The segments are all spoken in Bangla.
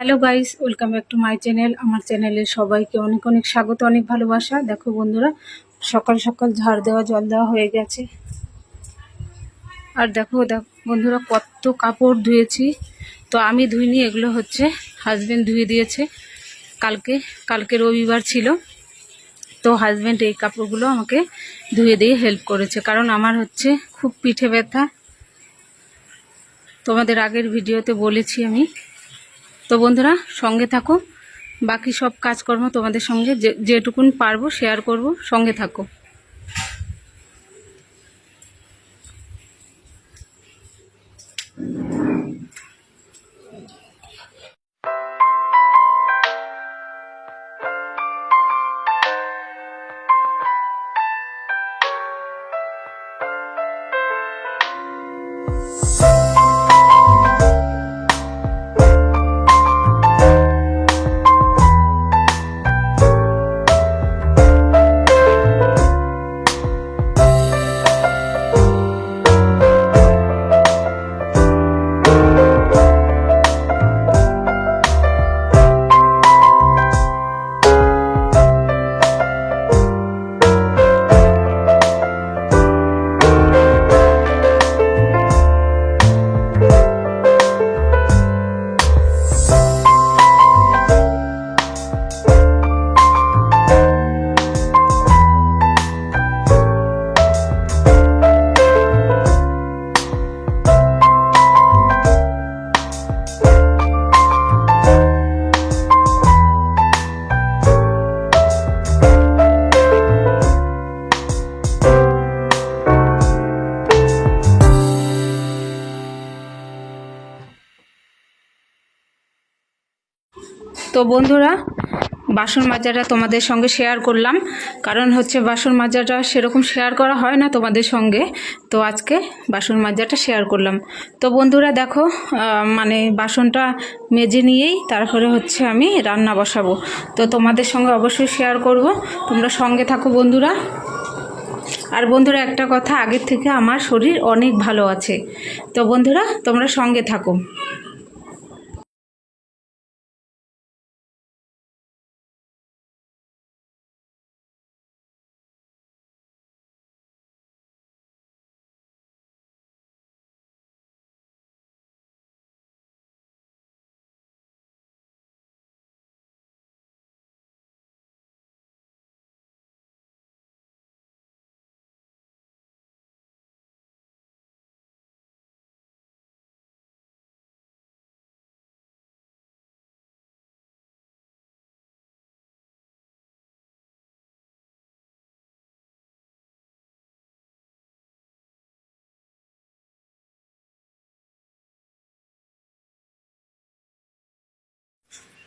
Hello guys welcome back to my channel আমার চ্যানেলে সবাইকে অনেক অনেক স্বাগত, অনেক ভালোবাসা। দেখো বন্ধুরা, সকাল সকাল ঝাড় দেওয়া, জল দেওয়া হয়ে গেছে। আর দেখো দেখো, বন্ধুরা, কত কাপড় ধুয়েছি। তো আমি ধুইনি, এগুলো হচ্ছে হাজবেন্ড ধুয়ে দিয়েছে। কালকে কালকে রবিবার ছিল। তো হাজবেন্ড এই কাপড়গুলো আমাকে ধুয়ে দিয়ে হেল্প করেছে। কারণ আমার হচ্ছে খুব পিঠে ব্যথা। তোমাদের আগের ভিডিওতে বলেছি আমি। তো বন্ধুরা, সঙ্গে থাকো। বাকি সব কাজকর্ম তোমাদের সঙ্গে যে যেটুকুন পারব শেয়ার করব, সঙ্গে থাকো। তো বন্ধুরা, বাসন মাজাটা তোমাদের সঙ্গে শেয়ার করলাম। কারণ হচ্ছে বাসন মাজাটা সেরকম শেয়ার করা হয় না তোমাদের সঙ্গে। তো আজকে বাসন মাজাটা শেয়ার করলাম। তো বন্ধুরা দেখো মানে বাসনটা মেজে নিয়েই তারপরে হচ্ছে আমি রান্না বসাবো। তো তোমাদের সঙ্গে অবশ্যই শেয়ার করব। তোমরা সঙ্গে থাকো বন্ধুরা। আর বন্ধুরা, একটা কথা, আগের থেকে আমার শরীর অনেক ভালো আছে। তো বন্ধুরা, তোমরা সঙ্গে থাকো।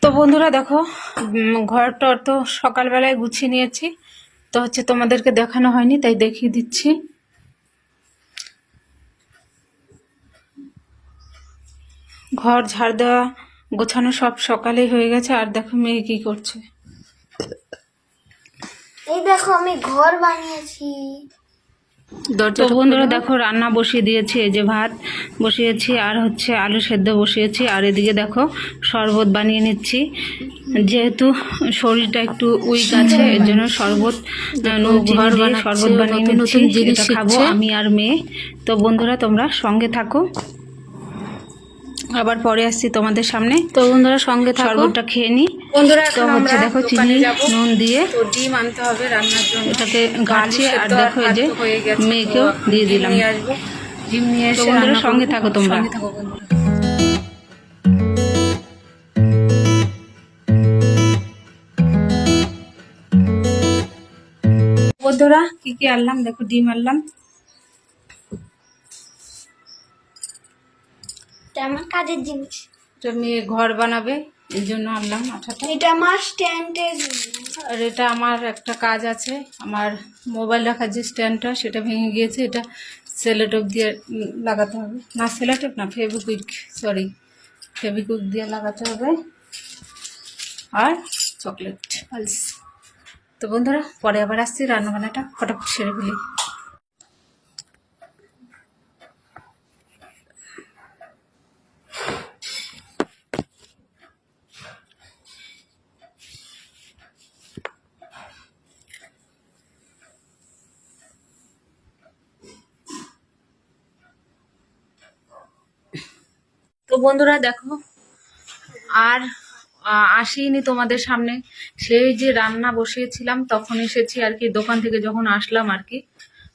তো বন্ধুরা দেখো উম, ঘরটর তো সকালবেলায় গুছিয়ে নিয়েছি। তো হচ্ছে তোমাদেরকে দেখানো হয়নি তাই দেখিয়ে দিচ্ছি। ঘর ঝাড় দেওয়া গোছানো সব সকালেই হয়ে গেছে আর দেখো মেয়ে কি করছে। এই দেখো আমি ঘর বানিয়েছি। তো বন্ধুরা দেখো রান্না বসিয়ে দিয়েছি এই যে ভাত বসিয়েছি আর হচ্ছে আলু সেদ্ধ বসিয়েছি আর এদিকে দেখো শরবত বানিয়ে নিচ্ছি। যেহেতু শরীরটা একটু উইক আছে এর জন্য শরবত ঘর শরবত বানিয়ে নিচ্ছি খাব আমি আর মেয়ে। তো বন্ধুরা তোমরা সঙ্গে থাকো। আবার পরে আসছি তোমাদের সামনে। তো বন্ধুরা সঙ্গে শরবতটা খেয়ে নি। বন্ধুরা তো হচ্ছে দেখো চিনি নুন দিয়ে। ডিম আনতে হবে রান্নার জন্য। এটাকে ঘাটছি আর দেখো এই যে গেছে, মেয়েকেও দিয়ে দিলাম। ডিম নিয়ে এসে বন্ধুরা সঙ্গে থাকো তোমরা। থাকো বন্ধুরা। বন্ধুরা কি কি আনলাম? দেখো ডিম আনলাম। এটা আমার কাজের জিনিস। এটা মেয়ে ঘর বানাবে এই জন্য আনলাম আঠাটা। এটা আমার স্ট্যান্ডের আর এটা আমার একটা কাজ আছে আমার মোবাইল রাখার যে স্ট্যান্ডটা সেটা ভেঙে গিয়েছে এটা সেলোটপ দিয়ে লাগাতে হবে। না সেলোটপ না ফেভিকুইক সরি ফেভিকুইক দিয়ে লাগাতে হবে। আর চকলেট পালস। তো বন্ধুরা পরে আবার আসছি রান্নাবান্নাটা ফটাফট সেরে ফেলি। তো বন্ধুরা দেখো, আর আসিনি তোমাদের সামনে। সেই যে রান্না বসিয়েছিলাম, তখন এসেছি আর কি, দোকান থেকে যখন আসলাম আর কি।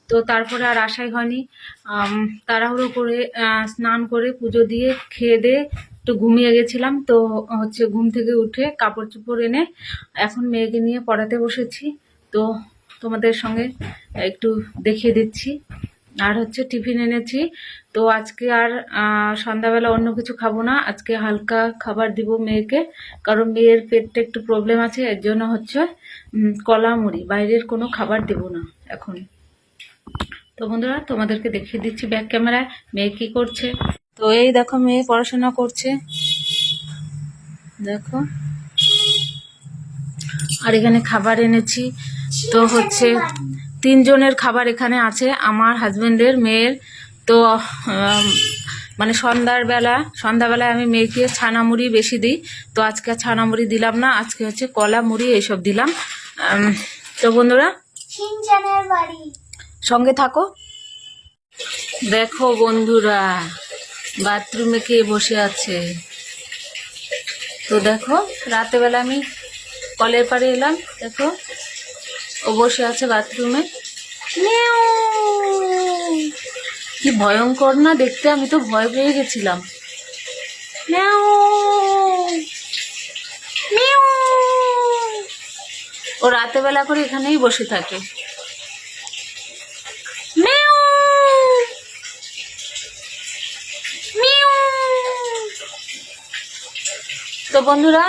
তো তারপরে আর আশাই হয়নি। তাড়াহুড়ো করে স্নান করে পুজো দিয়ে খেয়ে দিয়ে একটু ঘুমিয়ে গেছিলাম। তো হচ্ছে ঘুম থেকে উঠে কাপড় চোপড় এনে এখন মেয়েকে নিয়ে পড়াতে বসেছি। তো তোমাদের সঙ্গে একটু দেখিয়ে দিচ্ছি। আর হচ্ছে টিফিন এনেছি। তো আজকে আর সন্ধ্যাবেলা অন্য কিছু খাব না। আজকে হালকা খাবার দিব মেয়েকে। কারণ মেয়ের পেটটা একটু প্রবলেম আছে, এর জন্য হচ্ছে কলা মুড়ি বাইরের কোনো খাবার দেব না এখন। তো বন্ধুরা, তোমাদেরকে দেখিয়ে দিচ্ছি ব্যাক ক্যামেরায় মেয়ে কি করছে। তো এই দেখো, মেয়ে পড়াশোনা করছে। দেখো। আর এখানে খাবার এনেছি। তো হচ্ছে তিনজনের খাবার এখানে আছে। আমার হাজবেন্ডের মেয়ের। তো মানে সন্ধ্যার বেলা সন্ধ্যাবেলায় আমি মেয়েকে ছানা মুড়ি বেশি দিই। তো আজকে ছানা মুড়ি দিলাম না আজকে হচ্ছে কলা মুড়ি এইসব দিলাম। তো বন্ধুরা সঙ্গে থাকো। দেখো বন্ধুরা বাথরুমে কে বসে আছে? তো দেখো রাতেবেলা আমি কলের পাড়ে এলাম দেখো। ও বসে আছে বাথরুমে কি ভয়ঙ্কর না দেখতে আমি তো ভয় পেয়ে গেছিলাম। ও রাতেবেলা করে এখানেই বসে থাকে। মিউ মিউ তো বন্ধুরা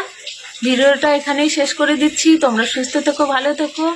ভিডিওটা এখানেই শেষ করে দিচ্ছি। তোমরা সুস্থ থেকো ভালো থেকো।